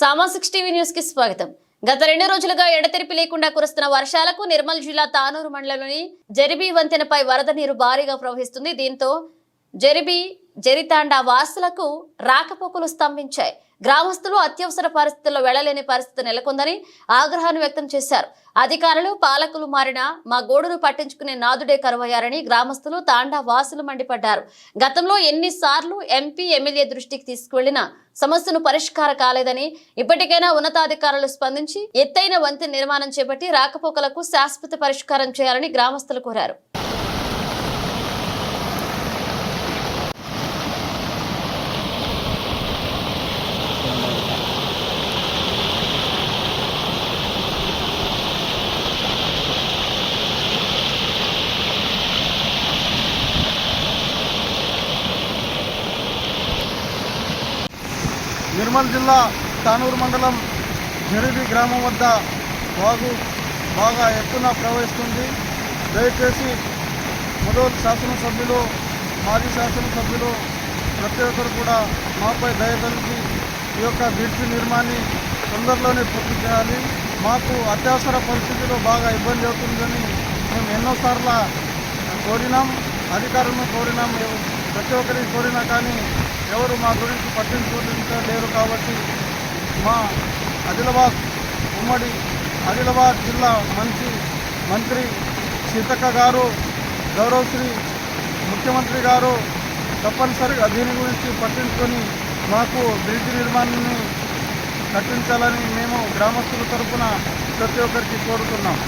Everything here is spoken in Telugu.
సామాజిక్ టీవీ న్యూస్కి స్వాగతం. గత రెండు రోజులుగా ఎడతెరిపి లేకుండా కురుస్తున్న వర్షాలకు నిర్మల్ జిల్లా తానూరు మండలంలోని జరిబీ వంతెనపై వరద నీరు భారీగా ప్రవహిస్తుంది. దీంతో జరిబీ జరితాండా వాసులకు రాకపోకలు స్తంభించాయి. గ్రామస్తులు అత్యవసర పరిస్థితుల్లో వెళ్ళలేని పరిస్థితి నెలకొందని ఆగ్రహాన్ని వ్యక్తం చేశారు. అధికారులు పాలకులు మారినా మా గోడును పట్టించుకునే నాదుడే కరువయ్యారని గ్రామస్తులు తాండా వాసులు మండిపడ్డారు. గతంలో ఎన్నిసార్లు ఎంపీ ఎమ్మెల్యే దృష్టికి తీసుకువెళ్ళినా సమస్యను పరిష్కారం కాలేదని ఇప్పటికైనా ఉన్నతాధికారులు స్పందించి ఎత్తైన వంతెన నిర్మాణం చేపట్టి రాకపోకలకు శాశ్వత పరిష్కారం చేయాలని గ్రామస్తులు కోరారు. నిర్మల్ జిల్లా తానూరు మండలం జరిబి గ్రామం వద్ద వాగు బాగా ఎత్తున ప్రవహిస్తుంది. దయచేసి మొదలు శాసనసభ్యులు మాజీ శాసనసభ్యులు ప్రతి ఒక్కరు కూడా మాపై దయ కలిగి ఈ యొక్క బ్రిడ్జి నిర్మాణాన్ని తొందరలోనే పూర్తి చేయాలి. మాకు అత్యవసర పరిస్థితిలో బాగా ఇబ్బంది అవుతుందని మేము ఎన్నోసార్లు కోరినాం అధికారులను కోరినాం ప్రతి ఒక్కరికి కోరినా కానీ ఎవరు మా గురించి పట్టించుకోలేరు కాబట్టి మా ఆదిలాబాద్ ఉమ్మడి ఆదిలాబాద్ జిల్లా మంత్రి మంత్రి సీతక్క గారు గౌరవశ్రీ ముఖ్యమంత్రి గారు తప్పనిసరిగా దీని గురించి పట్టించుకొని మాకు బ్రిడ్జ్ నిర్మాణాన్ని కట్టించాలని మేము గ్రామస్తుల తరఫున ప్రతి ఒక్కరికి కోరుతున్నాం.